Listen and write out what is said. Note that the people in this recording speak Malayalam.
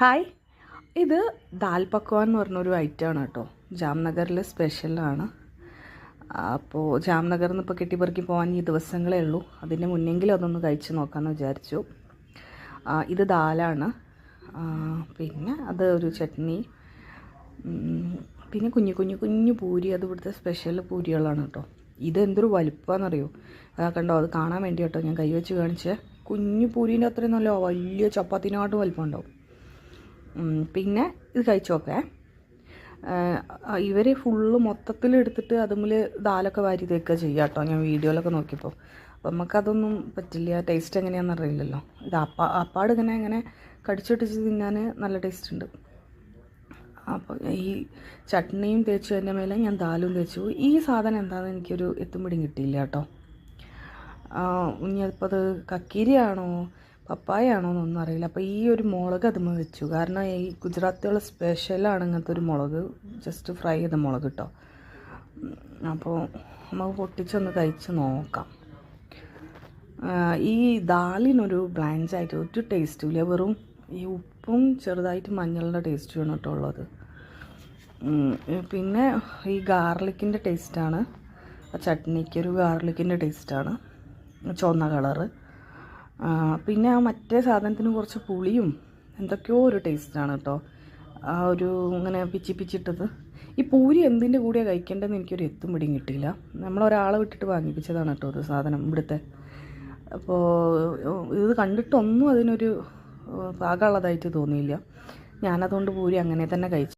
ഹായ്. ഇത് ദാൽ പക്വാൻ എന്ന് പറഞ്ഞൊരു ഐറ്റമാണ് കേട്ടോ. ജാംനഗറിൽ സ്പെഷ്യലാണ് അപ്പോൾ ജാംനഗറിൽ നിന്ന് ഇപ്പോൾ കെട്ടിപ്പറക്കി പോകാൻ ഈ ദിവസങ്ങളേ ഉള്ളൂ. അതിന് മുന്നെങ്കിലും അതൊന്ന് കഴിച്ച് നോക്കാമെന്ന് വിചാരിച്ചു. ഇത് ദാലാണ്. പിന്നെ അത് ഒരു ചട്നി. പിന്നെ കുഞ്ഞു കുഞ്ഞു കുഞ്ഞു പൂരി അത് ഇവിടുത്തെ സ്പെഷ്യൽ പൂരികളാണ് കേട്ടോ. ഇത് എന്തൊരു വലുപ്പമാണെന്നറിയോ കണ്ടോ അത് കാണാൻ വേണ്ടി കേട്ടോ ഞാൻ കൈവച്ച് കാണിച്ച്. കുഞ്ഞു പൂരീന്റെ നല്ല വലിയ ചപ്പാത്തിനാട്ടും വലുപ്പം ഉണ്ടാവും പിന്നെ ഇത് കഴിച്ചു നോക്കേ ഇവർ ഫുള്ള് മൊത്തത്തിൽ എടുത്തിട്ട് അതുമിൽ ദാലൊക്കെ വാരി തേക്കുക ചെയ്യുക കേട്ടോ ഞാൻ വീഡിയോയിലൊക്കെ നോക്കിയപ്പോൾ അപ്പം നമുക്കതൊന്നും പറ്റില്ല. ടേസ്റ്റ് എങ്ങനെയാണെന്ന് അറിയില്ലല്ലോ. ഇത് അപ്പാ അപ്പാട് ഇങ്ങനെ ഇങ്ങനെ കടിച്ചൊട്ടിച്ച് തിന്നാൻ നല്ല ടേസ്റ്റ് ഉണ്ട്. അപ്പോൾ ഈ ചട്നിയും തേച്ചു അതിന്റെ മേലെ ഞാൻ ദാലും തേച്ചു. ഈ സാധനം എന്താണെന്ന് എനിക്കൊരു എത്തുമ്പിടിയും കിട്ടിയില്ല കേട്ടോ ഇനി അതിപ്പോൾ അത് കക്കിരിയാണോ? പപ്പായാണോ എന്നൊന്നും അറിയില്ല. അപ്പോൾ ഈ ഒരു മുളക് അത് വെച്ചു. കാരണം ഈ ഗുജറാത്തിയുള്ള സ്പെഷ്യലാണ് ഇങ്ങനത്തെ ഒരു മുളക്. ജസ്റ്റ് ഫ്രൈ ചെയ്ത മുളക് കേട്ടോ അപ്പോൾ നമുക്ക് പൊട്ടിച്ചൊന്ന് കഴിച്ച് നോക്കാം. ഈ ദാലിനൊരു ബ്ലാഞ്ചായിട്ട് ഒരു ടേസ്റ്റും ഇല്ല. വെറും ഈ ഉപ്പും ചെറുതായിട്ട് മഞ്ഞളുടെ ടേസ്റ്റുമാണ് കേട്ടോ ഉള്ളത്. പിന്നെ ഈ ഗാർലിക്കിന്റെ ടേസ്റ്റാണ് ചട്നിക്കൊരു ഗാർലിക്കിന്റെ ടേസ്റ്റാണ് ചുവന്ന കളറ് പിന്നെ ആ മറ്റേ സാധനത്തിന് കുറച്ച് പുളിയും എന്തൊക്കെയോ ഒരു ടേസ്റ്റാണ് കേട്ടോ ആ ഒരു ഇങ്ങനെ പിച്ചി പിച്ചിട്ടത്. ഈ പൂരി എന്തിന്റെ കൂടെയാണ് കഴിക്കേണ്ടതെന്ന് എനിക്കൊരു എത്തും പിടിയും കിട്ടിയില്ല. നമ്മളൊരാളെ വിട്ടിട്ട് വാങ്ങിപ്പിച്ചതാണ് കേട്ടോ ഒരു സാധനം ഇവിടുത്തെ. അപ്പോൾ ഇത് കണ്ടിട്ടൊന്നും അതിനൊരു പാകമുള്ളതായിട്ട് തോന്നിയില്ല. ഞാനതുകൊണ്ട് പൂരി അങ്ങനെ തന്നെ കഴിച്ചു.